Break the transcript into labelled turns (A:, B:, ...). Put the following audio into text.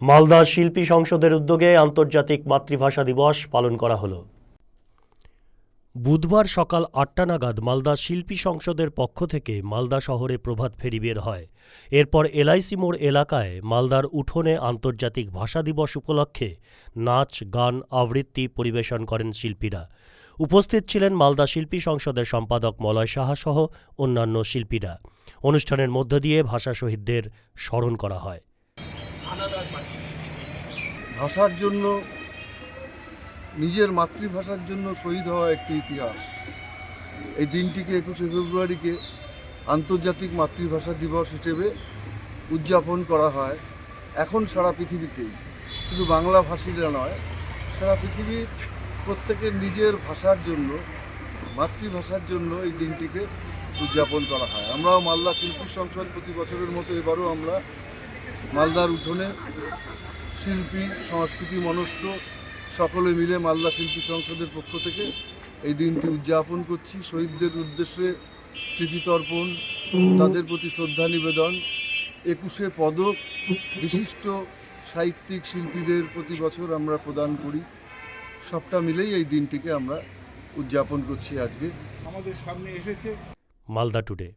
A: মালদা শিল্পী সংসদের উদ্যোগে আন্তর্জাতিক মাতৃভাষা দিবস পালন করা হলো। বুধবার সকাল আটটা নাগাদ মালদা শিল্পী সংসদের পক্ষ থেকে মালদা শহরে প্রভাত ফেরি বের হয়। এরপর এলআইসি মোড় এলাকায় মালদার উঠোনে আন্তর্জাতিক ভাষা দিবস উপলক্ষে নাচ, গান, আবৃত্তি পরিবেশন করেন শিল্পীরা। উপস্থিত ছিলেন মালদা শিল্পী সংসদের সম্পাদক মলয় সাহা সহ অন্যান্য শিল্পীরা। অনুষ্ঠানের মধ্য দিয়ে ভাষা শহীদদের স্মরণ করা হয়।
B: ভাষার জন্য, নিজের মাতৃভাষার জন্য শহীদ হওয়া একটি ইতিহাস। এই দিনটিকে একুশে ফেব্রুয়ারিকে আন্তর্জাতিক মাতৃভাষা দিবস হিসেবে উদযাপন করা হয়। এখন সারা পৃথিবীতেই শুধু বাংলা ভাষীরা নয়, সারা পৃথিবীর প্রত্যেকের নিজের ভাষার জন্য, মাতৃভাষার জন্য এই দিনটিকে উদযাপন করা হয়। আমরাও মালদা শিল্পী সংসদ প্রতি বছরের মতো এবারও আমরা মালদার উঠোনে শিল্পী, সংস্কৃতি মনস্ক সকলে মিলে মালদা শিল্পী সংসদের পক্ষ থেকে এই দিনটি উদযাপন করছি। শহীদদের উদ্দেশ্যে স্মৃতিতর্পণ তাদের প্রতি শ্রদ্ধা নিবেদন, একুশে পদক বিশিষ্ট সাহিত্যিক শিল্পীদের প্রতি বছর আমরা প্রদান করি। সবটা মিলেই এই দিনটিকে আমরা উদযাপন করছি আজকে।
C: আমাদের সামনে এসেছে
A: মালদা টুডে।